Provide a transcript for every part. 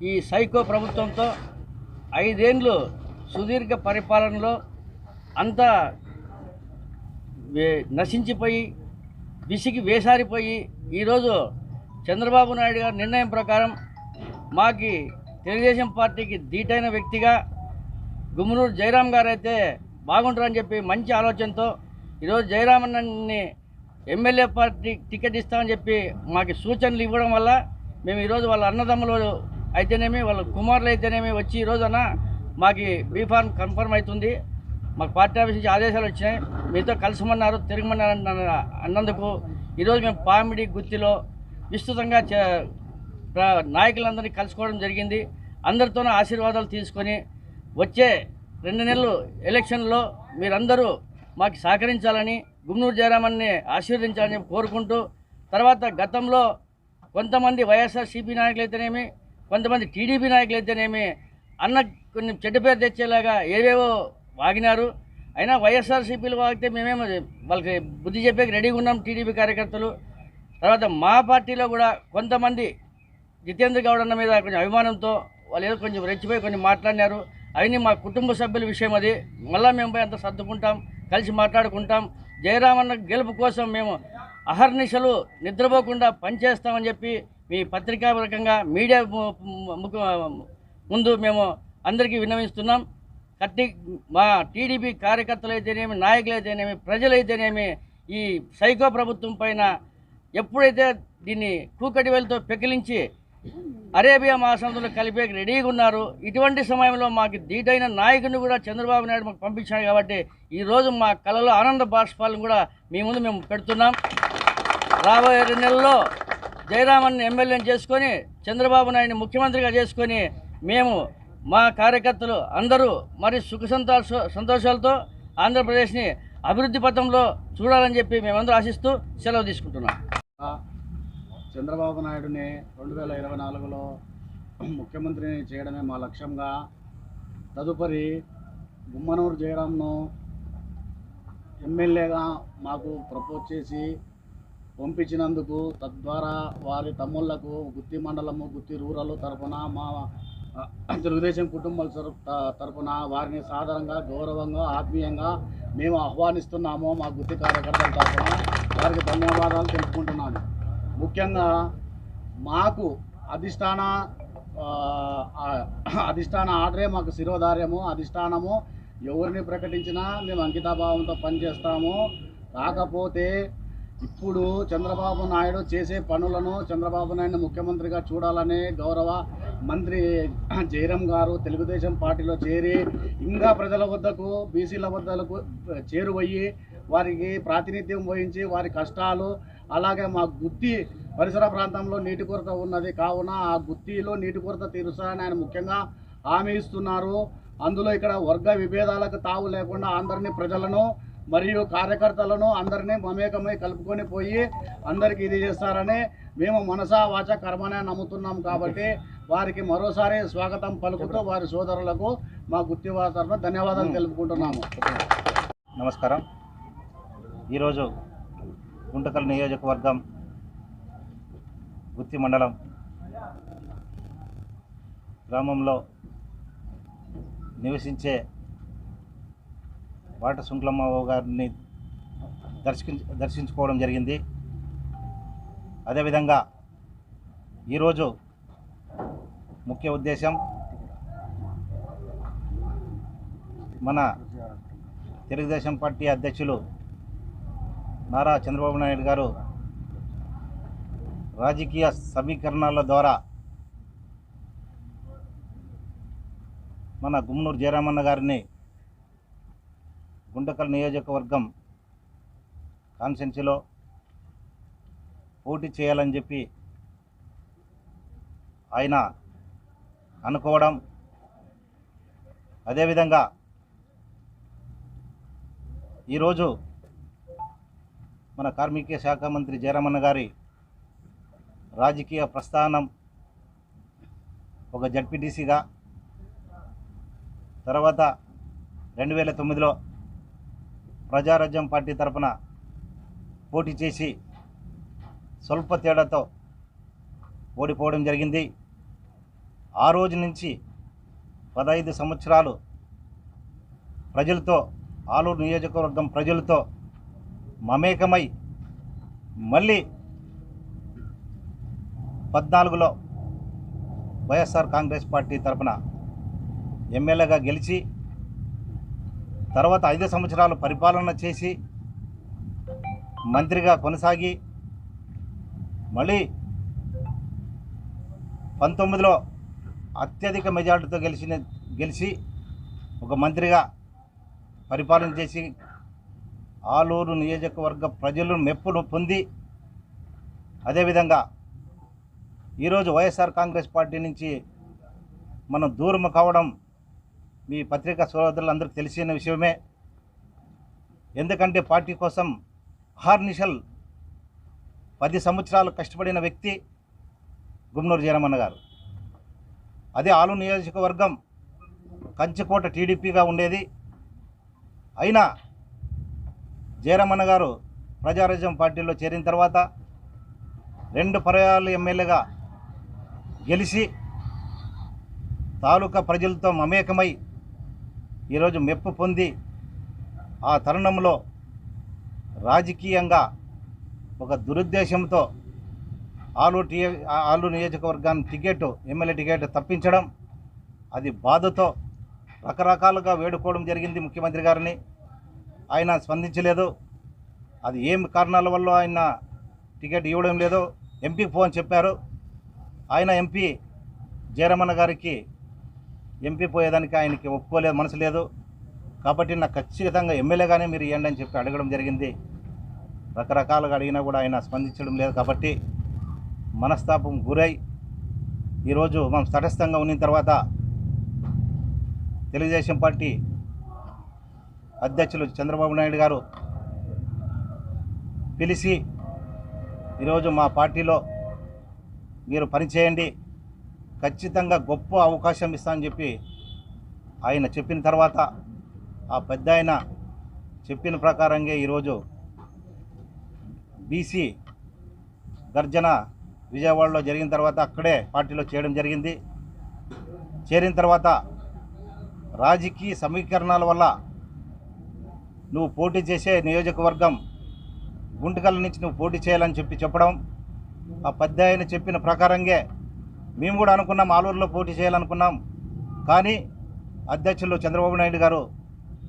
ఈ సైకో ప్రభుత్వంతో ఐదేండ్లు సుదీర్ఘ పరిపాలనలో అంతా నశించిపోయి విసిగి వేసారిపోయి ఈరోజు చంద్రబాబు నాయుడు గారి నిర్ణయం ప్రకారం మాకి తెలుగుదేశం పార్టీకి ధీటైన వ్యక్తిగా గుమ్మనూరు జయరాం గారు అయితే బాగుంటారని చెప్పి మంచి ఆలోచనతో ఈరోజు జయరామన్నని ఎమ్మెల్యే పార్టీ టికెట్ ఇస్తామని చెప్పి మాకు సూచనలు ఇవ్వడం వల్ల మేము ఈరోజు వాళ్ళ అన్నదమ్ములు అయితేనేమి వాళ్ళ కుమారులు అయితేనేమి వచ్చి ఈరోజున మాకు బీఫార్మ్ కన్ఫర్మ్ అవుతుంది. మాకు పార్టీ ఆఫీస్ నుంచి ఆదేశాలు వచ్చినాయి. మీతో కలిసిమన్నారు తిరగమన్నారు అన్నందుకు ఈరోజు మేము పామిడి గుత్తిలో విస్తృతంగా చే- నాయకులందరినీ కలుసుకోవడం జరిగింది. అందరితోనూ ఆశీర్వాదాలు తీసుకొని వచ్చే రెండు నెలలు ఎలక్షన్లో మీరందరూ మాకు సహకరించాలని గుమ్నూరు జయరామన్ని ఆశీర్వదించాలని కోరుకుంటూ తర్వాత గతంలో కొంతమంది వైఎస్ఆర్సీపీ నాయకులు అయితేనేమి కొంతమంది టీడీపీ నాయకులు అయితేనేమి అన్న కొన్ని చెడ్డ పేరు తెచ్చేలాగా ఏవేవో వాగినారు. అయినా వైఎస్ఆర్సీపీలు వాగితే మేమేమో వాళ్ళకి బుద్ధి చెప్పేకి రెడీగా ఉన్నాం టీడీపీ కార్యకర్తలు. తర్వాత మా పార్టీలో కూడా కొంతమంది జితేంద్ర గౌడ్ అన్న మీద కొంచెం అభిమానంతో వాళ్ళు ఏదో కొంచెం రెచ్చిపోయి కొన్ని మాట్లాడినారు. అవన్నీ మా కుటుంబ సభ్యుల విషయం అది. మళ్ళీ మేము పోయి అంత సర్దుకుంటాం కలిసి మాట్లాడుకుంటాం. జయరామన్న గెలుపు కోసం మేము అహర్నిశలు నిద్రపోకుండా పనిచేస్తామని చెప్పి మీ పత్రికాపరకంగా మీడియా ముందు మేము అందరికీ విన్నవిస్తున్నాం. కట్టి మా టీడీపీ కార్యకర్తలు అయితేనేమి నాయకులు అయితేనేమి ప్రజలైతేనేమి ఈ సైకో ప్రభుత్వం పైన ఎప్పుడైతే దీన్ని కూకటివేలతో పెకిలించి అరేబియా మహాసముద్రంలో కలిపే రెడీగా ఉన్నారు ఇటువంటి సమయంలో మాకు దీటైన నాయకుడిని కూడా చంద్రబాబు నాయుడు మాకు పంపించాడు కాబట్టి ఈరోజు మా కళలో ఆనంద బాష్పాలను కూడా మీ ముందు మేము పెడుతున్నాం. రాబోయే రెండు నెలల్లో జయరామన్ ఎమ్మెల్యేని చేసుకొని చంద్రబాబు నాయుడిని ముఖ్యమంత్రిగా చేసుకొని మేము మా కార్యకర్తలు అందరూ మరి సుఖ సంతోష సంతోషాలతో ఆంధ్రప్రదేశ్ని అభివృద్ధి పథంలో చూడాలని చెప్పి మేమందరూ ఆశిస్తూ సెలవు తీసుకుంటున్నాం. చంద్రబాబు నాయుడుని రెండు వేల ఇరవై నాలుగులో ముఖ్యమంత్రిని చేయడమే మా లక్ష్యంగా తదుపరి గుమ్మనూరు జయరామ్ను ఎమ్మెల్యేగా మాకు ప్రపోజ్ చేసి పంపించినందుకు తద్వారా వారి తమ్ముళ్ళకు గుత్తి మండలము గుత్తి రూరల్ తరపున మా తెలుగుదేశం కుటుంబాల తరఫున త- తరపున వారిని సాధారణంగా గౌరవంగా ఆత్మీయంగా మేము ఆహ్వానిస్తున్నాము మా గుత్తి కార్యకర్తల తరఫున వారికి ధన్యవాదాలు తెలుపుకుంటున్నాను. ముఖ్యంగా మాకు అధిష్టాన అధిష్టాన ఆర్డరే మాకు శిరోధార్యము. అధిష్టానము ఎవరిని ప్రకటించినా మేము అంకితాభావంతో పనిచేస్తాము. కాకపోతే ఇప్పుడు చంద్రబాబు నాయుడు చేసే పనులను చంద్రబాబు నాయుడు ముఖ్యమంత్రిగా చూడాలనే గౌరవ మంత్రి జయరాం గారు తెలుగుదేశం పార్టీలో చేరి ఇంకా ప్రజల వద్దకు బీసీల వద్దకు చేరువయ్యి వారికి ప్రాతినిధ్యం వహించి వారి కష్టాలు అలాగే మా గుత్తి పరిసర ప్రాంతంలో నీటి కొరత ఉన్నది. కావున ఆ గుత్తిలో నీటి కొరత తీరుస్తారని ఆయన ముఖ్యంగా హామీ ఇస్తున్నారు. అందులో ఇక్కడ వర్గ విభేదాలకు తావు లేకుండా అందరినీ ప్రజలను మరియు కార్యకర్తలను అందరినీ మమేకమై కలుపుకొని పోయి అందరికీ ఇది చేస్తారని మేము మనసా వాచ కర్మనే నమ్ముతున్నాం కాబట్టి వారికి మరోసారి స్వాగతం పలుకుతూ వారి సోదరులకు మా గుత్తి ధన్యవాదాలు తెలుపుకుంటున్నాము. నమస్కారం. ఈరోజు గుంటకల్ నియోజకవర్గం గుత్తి మండలం గ్రామంలో నివసించే వాట శుంక్లమ్మ గారిని దర్శించు దర్శించుకోవడం జరిగింది. అదేవిధంగా ఈరోజు ముఖ్య ఉద్దేశం మన తెలుగుదేశం పార్టీ అధ్యక్షులు నారా చంద్రబాబు నాయుడు గారు రాజకీయ సమీకరణాల ద్వారా మన గుమ్మూరు జయరామన్న గారిని గుంటకల్ నియోజకవర్గం కాన్స్టెన్సీలో పోటీ చేయాలని చెప్పి ఆయన అనుకోవడం అదేవిధంగా ఈరోజు మన కార్మిక శాఖ మంత్రి జయరామన్న గారి రాజకీయ ప్రస్థానం ఒక జడ్పీటీసీగా తర్వాత రెండు వేల తొమ్మిదిలో ప్రజారాజ్యం పార్టీ తరపున పోటీ చేసి స్వల్ప తేడాతో ఓడిపోవడం జరిగింది. ఆ రోజు నుంచి పదహైదు సంవత్సరాలు ప్రజలతో ఆలూరు నియోజకవర్గం ప్రజలతో మమేకమై మళ్ళీ పద్నాలుగులో వైఎస్ఆర్ కాంగ్రెస్ పార్టీ తరపున ఎమ్మెల్యేగా గెలిచి తర్వాత ఐదు సంవత్సరాలు పరిపాలన చేసి మంత్రిగా కొనసాగి మళ్ళీ పంతొమ్మిదిలో అత్యధిక మెజార్టీతో గెలిచిన గెలిచి ఒక మంత్రిగా పరిపాలన చేసి ఆలూరు నియోజకవర్గ ప్రజలు మెప్పును పొంది అదేవిధంగా ఈరోజు వైఎస్ఆర్ కాంగ్రెస్ పార్టీ నుంచి మనం దూరం కావడం మీ పత్రికా సోదరులందరికీ తెలిసిన విషయమే. ఎందుకంటే పార్టీ కోసం హార్నిషల్ పది సంవత్సరాలు కష్టపడిన వ్యక్తి గుమ్నూరు జయరమన్న గారు. అదే ఆలు నియోజకవర్గం కంచికోట టీడీపీగా ఉండేది. అయినా జయరమన్న గారు ప్రజారాజ్యం పార్టీలో చేరిన తర్వాత రెండు పర్యాలు ఎమ్మెల్యేగా గెలిచి తాలూకా ప్రజలతో మమేకమై ఈరోజు మెప్పు పొంది ఆ తరుణంలో రాజకీయంగా ఒక దురుద్దేశంతో ఆలు టీ ఆలు నియోజకవర్గాన్ని టికెట్ ఎమ్మెల్యే టికెట్ తప్పించడం అది బాధతో రకరకాలుగా వేడుకోవడం జరిగింది ముఖ్యమంత్రి గారిని. ఆయన స్పందించలేదు. అది ఏం కారణాల వల్ల ఆయన టికెట్ ఇవ్వడం లేదు? ఎంపీకి ఫోన్ చెప్పారు. ఆయన ఎంపీ జయరమణ గారికి ఎంపీ పోయేదానికి ఆయనకి ఒప్పుకోలేదు మనసు లేదు. కాబట్టి నాకు ఖచ్చితంగా ఎమ్మెల్యేగానే మీరు ఇవ్వండి అని చెప్పి అడగడం జరిగింది. రకరకాలుగా అడిగినా కూడా ఆయన స్పందించడం లేదు కాబట్టి మనస్తాపం గురై ఈరోజు మనం తటస్థంగా ఉన్న తర్వాత తెలుగుదేశం పార్టీ అధ్యక్షులు చంద్రబాబు నాయుడు గారు పిలిచి ఈరోజు మా పార్టీలో మీరు పనిచేయండి. ఖచ్చితంగా గొప్ప అవకాశం ఇస్తానని చెప్పి ఆయన చెప్పిన తర్వాత ఆ పెద్ద ఆయన చెప్పిన ప్రకారంగా ఈరోజు బీసీ గర్జన విజయవాడలో జరిగిన తర్వాత అక్కడే పార్టీలో చేయడం జరిగింది. చేరిన తర్వాత రాజకీయ సమీకరణాల వల్ల నువ్వు పోటీ చేసే నియోజకవర్గం గుంటకల్ నుంచి నువ్వు పోటీ చేయాలని చెప్పి చెప్పడం ఆ పెద్ద ఆయన చెప్పిన ప్రకారంగా మేము కూడా అనుకున్నాం ఆలూరులో పోటీ చేయాలనుకున్నాం. కానీ అధ్యక్షులు చంద్రబాబు నాయుడు గారు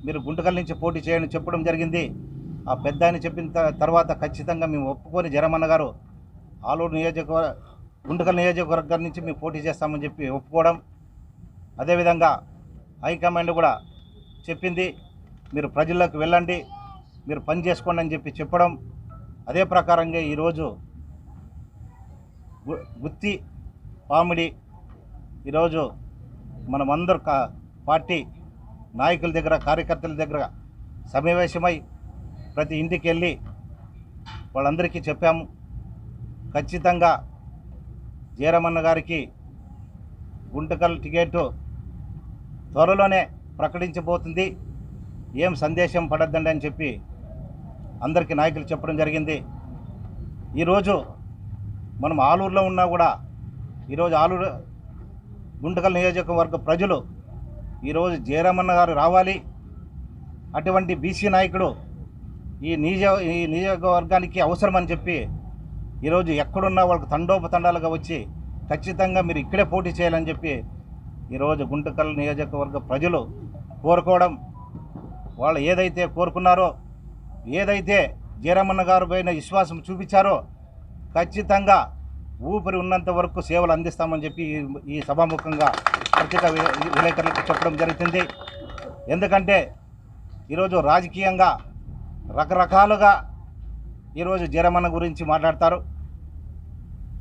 మీరు గుంటకల్ నుంచి పోటీ చేయండి చెప్పడం జరిగింది. ఆ పెద్ద ఆయన చెప్పిన తర్వాత ఖచ్చితంగా మేము ఒప్పుకొని జరమన్న గారు ఆలూరు నియోజకవర్గ గుంటకల్ నియోజకవర్గం నుంచి మేము పోటీ చేస్తామని చెప్పి ఒప్పుకోవడం. అదేవిధంగా హైకమాండ్ కూడా చెప్పింది మీరు ప్రజల్లోకి వెళ్ళండి మీరు పని చేసుకోండి అని చెప్పి చెప్పడం. అదే ప్రకారంగా ఈరోజు గు- గుత్తి పామిడి ఈరోజు మనమందరూ కా పార్టీ నాయకుల దగ్గర కార్యకర్తల దగ్గర సమావేశమై ప్రతి ఇంటికి వెళ్ళి వాళ్ళందరికీ చెప్పాము. ఖచ్చితంగా జయరమన్న గారికి గుంటకల్ టికెట్ త్వరలోనే ప్రకటించబోతుంది. ఏం సందేశం పడద్దండి అని చెప్పి అందరికీ నాయకులు చెప్పడం జరిగింది. ఈరోజు మనం ఆలూరులో ఉన్నా కూడా ఈరోజు ఆలూరు గుంటకల్ నియోజకవర్గ ప్రజలు ఈరోజు జయరామన్న గారు రావాలి. అటువంటి బీసీ నాయకుడు ఈ నియోజ ఈ నియోజకవర్గానికి అవసరమని చెప్పి ఈరోజు ఎక్కడున్నా వాళ్ళకి తండోపతండాలుగా వచ్చి ఖచ్చితంగా మీరు ఇక్కడే పోటీ చేయాలని చెప్పి ఈరోజు గుంటకల్ నియోజకవర్గ ప్రజలు కోరుకోవడం వాళ్ళు ఏదైతే కోరుకున్నారో ఏదైతే జయరామన్న గారు పైన విశ్వాసం చూపించారో ఖచ్చితంగా ఊపిరి ఉన్నంత వరకు సేవలు అందిస్తామని చెప్పి ఈ- సభాముఖంగా పత్రికా విలేకరులకు చెప్పడం జరుగుతుంది. ఎందుకంటే ఈరోజు రాజకీయంగా రకరకాలుగా ఈరోజు జరమన గురించి మాట్లాడతారు.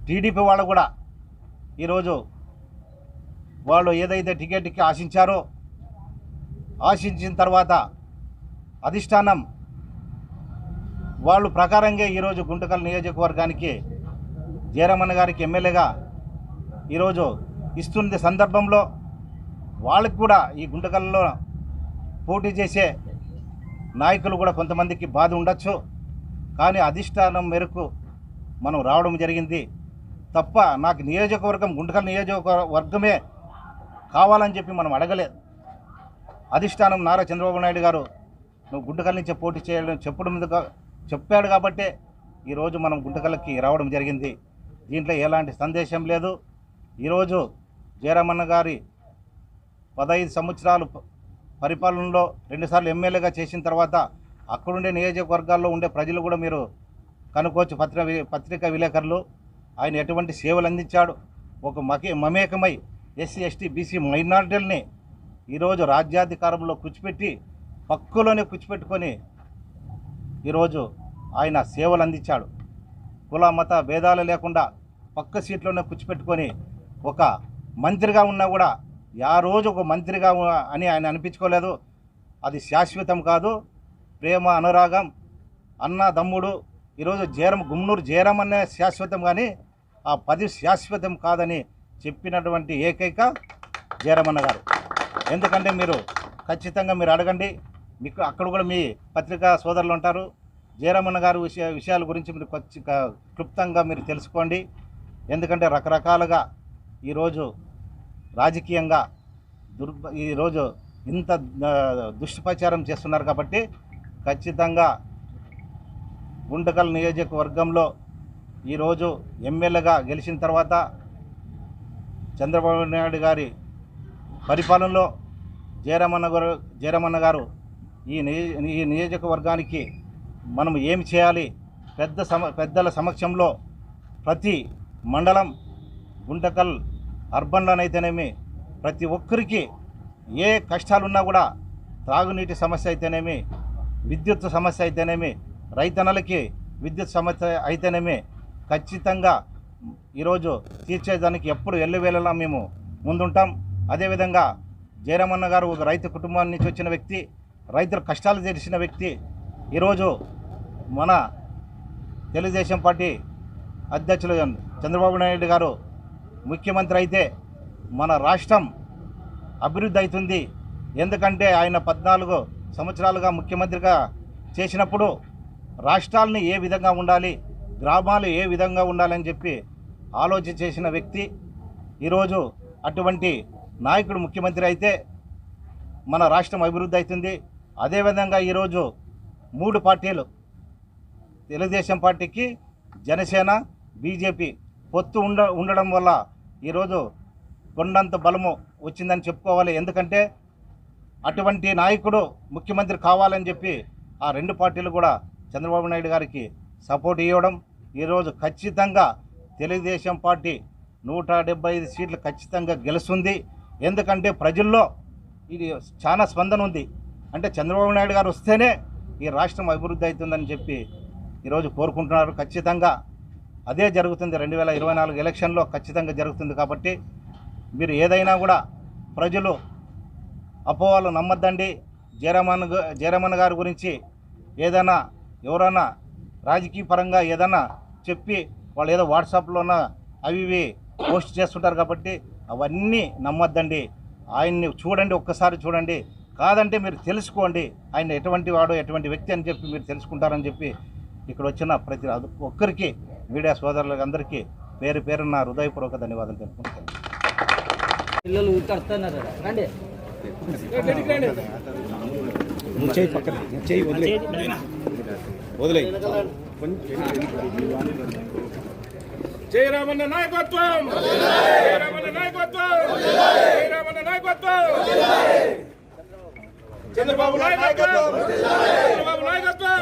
టీడీపీ వాళ్ళు కూడా ఈరోజు వాళ్ళు ఏదైతే టికెట్కి ఆశించారో ఆశించిన తర్వాత అధిష్టానం వాళ్ళు ప్రకారంగా ఈరోజు గుంటకల్ నియోజకవర్గానికి జయరామన్న గారికి ఎమ్మెల్యేగా ఈరోజు ఇస్తున్న సందర్భంలో వాళ్ళకి కూడా ఈ గుంటకల్లో పోటీ చేసే నాయకులు కూడా కొంతమందికి బాధ ఉండొచ్చు. కానీ అధిష్టానం మేరకు మనం రావడం జరిగింది. తప్ప నాకు నియోజకవర్గం గుంటకల్ నియోజకవర్గమే కావాలని చెప్పి మనం అడగలేదు. అధిష్టానం నారా చంద్రబాబు నాయుడు గారు నువ్వు గుంటకల్ నుంచే పోటీ చేయడం చెప్పడం చెప్పాడు కాబట్టే ఈరోజు మనం గుంటకల్కి రావడం జరిగింది. దీంట్లో ఎలాంటి సందేశం లేదు. ఈరోజు జయరామన్న గారి పదహైదు సంవత్సరాలు పరిపాలనలో రెండుసార్లు ఎమ్మెల్యేగా చేసిన తర్వాత అక్కడుండే నియోజకవర్గాల్లో ఉండే ప్రజలు కూడా మీరు కనుక్కోవచ్చు. పత్రిక పత్రికా విలేకరులు. ఆయన ఎటువంటి సేవలు అందించాడు. ఒక మకే మమేకమై ఎస్సీ ఎస్టీ బీసీ మైనార్టీలని ఈరోజు రాజ్యాధికారంలో కూర్చిపెట్టి పక్కులోనే కూర్చిపెట్టుకొని ఈరోజు ఆయన సేవలు అందించాడు. కుల మత భేదాలు లేకుండా పక్క సీట్లోనే కూర్చిపెట్టుకొని ఒక మంత్రిగా ఉన్నా కూడా ఆ రోజు ఒక మంత్రిగా అని ఆయన అనిపించుకోలేదు. అది శాశ్వతం కాదు. ప్రేమ అనురాగం అన్న తమ్ముడు ఈరోజు జయరం గుమ్నూరు జయరాం అనే శాశ్వతం కానీ ఆ పది శాశ్వతం కాదని చెప్పినటువంటి ఏకైక జయరామన్న గారు. ఎందుకంటే మీరు ఖచ్చితంగా మీరు అడగండి. మీకు అక్కడ కూడా మీ పత్రికా సోదరులు ఉంటారు. జయరామన్న గారు విషయ విషయాల గురించి మీరు క్లుప్తంగా మీరు తెలుసుకోండి. ఎందుకంటే రకరకాలుగా ఈరోజు రాజకీయంగా దుర్ ఈరోజు ఇంత దుష్ప్రచారం చేస్తున్నారు కాబట్టి ఖచ్చితంగా గుండకల్ నియోజకవర్గంలో ఈరోజు ఎమ్మెల్యేగా గెలిచిన తర్వాత చంద్రబాబు నాయుడు గారి పరిపాలనలో జయరామన్న గారు జయరామన్న గారు ఈ నియ ఈ నియోజకవర్గానికి మనం ఏమి చేయాలి? పెద్ద సమ పెద్దల సమక్షంలో ప్రతి మండలం గుంటకల్ అర్బన్లోనైతేనేమి ప్రతి ఒక్కరికి ఏ కష్టాలున్నా కూడా త్రాగునీటి సమస్య అయితేనేమి విద్యుత్ సమస్య అయితేనేమి రైతన్నలకి విద్యుత్ సమస్య అయితేనేమి ఖచ్చితంగా ఈరోజు తీర్చేదానికి ఎప్పుడు ఎల్లువేళలా మేము ముందుంటాం. అదేవిధంగా జయరామన్న గారు ఒక రైతు కుటుంబం నుంచి వచ్చిన వ్యక్తి రైతుల కష్టాలు తెలిసిన వ్యక్తి ఈరోజు మన తెలుగుదేశం పార్టీ అధ్యక్షులు చంద్రబాబు నాయుడు గారు ముఖ్యమంత్రి అయితే మన రాష్ట్రం అభివృద్ధి అవుతుంది. ఎందుకంటే ఆయన పద్నాలుగు సంవత్సరాలుగా ముఖ్యమంత్రిగా చేసినప్పుడు రాష్ట్రాలని ఏ విధంగా ఉండాలి గ్రామాలు ఏ విధంగా ఉండాలని చెప్పి ఆలోచన చేసిన వ్యక్తి. ఈరోజు అటువంటి నాయకుడు ముఖ్యమంత్రి అయితే మన రాష్ట్రం అభివృద్ధి అవుతుంది. అదేవిధంగా ఈరోజు మూడు పార్టీలు తెలుగుదేశం పార్టీకి జనసేన బీజేపీ పొత్తు ఉండ ఉండడం వల్ల ఈరోజు కొండంత బలము వచ్చిందని చెప్పుకోవాలి. ఎందుకంటే అటువంటి నాయకుడు ముఖ్యమంత్రి కావాలని చెప్పి ఆ రెండు పార్టీలు కూడా చంద్రబాబు నాయుడు గారికి సపోర్ట్ ఇవ్వడం ఈరోజు ఖచ్చితంగా తెలుగుదేశం పార్టీ నూట డెబ్బై ఐదు సీట్లు ఖచ్చితంగా గెలుస్తుంది. ఎందుకంటే ప్రజల్లో ఇది చాలా స్పందన ఉంది. అంటే చంద్రబాబు నాయుడు గారు వస్తేనే ఈ రాష్ట్రం అభివృద్ధి అవుతుందని చెప్పి ఈరోజు కోరుకుంటున్నారు. ఖచ్చితంగా అదే జరుగుతుంది రెండు వేల ఇరవై నాలుగు ఎలక్షన్లో ఖచ్చితంగా జరుగుతుంది కాబట్టి మీరు ఏదైనా కూడా ప్రజలు అపోవాలు నమ్మద్దండి. జయరామన్ గా- జయరామన్ గారి గురించి ఏదైనా ఎవరైనా రాజకీయ పరంగా ఏదైనా చెప్పి వాళ్ళు ఏదో వాట్సాప్లోన అవి ఇవి పోస్ట్ చేస్తుంటారు కాబట్టి అవన్నీ నమ్మొద్దండి. ఆయన్ని చూడండి ఒక్కసారి చూడండి. కాదంటే మీరు తెలుసుకోండి. ఆయన ఎటువంటి వాడు ఎటువంటి వ్యక్తి అని చెప్పి మీరు తెలుసుకుంటారని చెప్పి ఇక్కడ వచ్చిన ప్రతి ఒక్కరికి మీడియా సోదరులకు అందరికీ పేరు పేరు నా హృదయపూర్వక ధన్యవాదాలు తెలుపుకుంటాను పిల్లలు కడుతున్నారు రండి నువ్వు చేయి పక్కన నువ్వు చేయి వదిలే వదిలే జయరామన్న నాయకత్వం. జయరామన్న నాయకత్వం జయరామన్న నాయకత్వం. చంద్రబాబు నాయకత్వం చంద్రబాబు నాయకత్వం.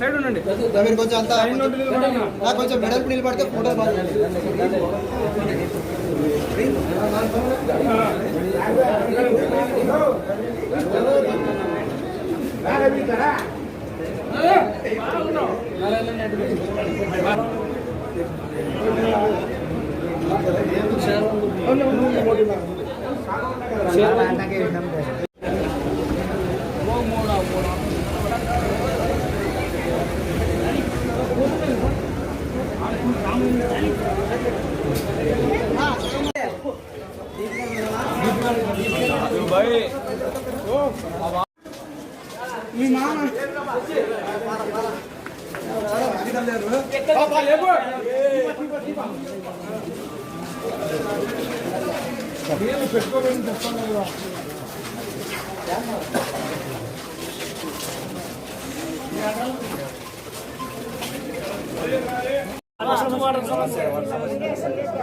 సైడ్ ఉండండి మీరు కొంచెం అంతా నాకు కొంచెం మెడల్ నిలబడితే ఫోటో పెట్టుకోవడానికి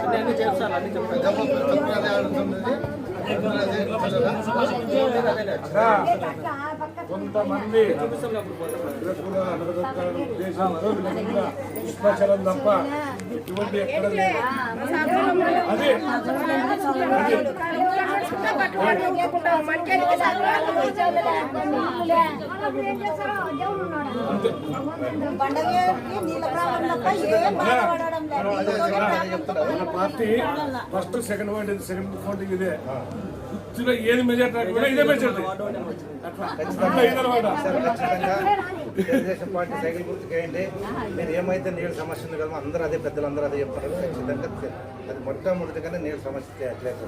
చెప్తాను చెప్తాను అన్ని చెప్తాను కొంతమంది ఉద్దేశంతో పుష్పాచలం తప్ప ఇటువంటి ఎక్కడ లేదు. అదే. Party first second point second point ఇదే గుర్తులో ఏది మెజార్టీ కూడా ఇదే మెజార్టీ అట్లా ఇదనమాట తెలుగుదేశం పార్టీ సైకిల్ గుర్తుకేయండి మీరు ఏమైతే నీళ్ళ సమస్య ఉంది కదా అందరూ అదే పెద్దలు అందరూ అదే చెప్తారు ఖచ్చితంగా అది మొట్టమొదటిగానే నీళ్ళ సమస్య క్లియర్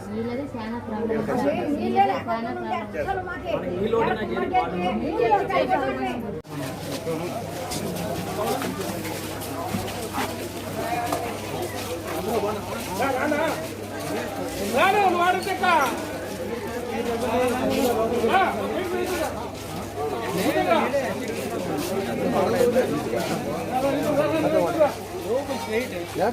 Ya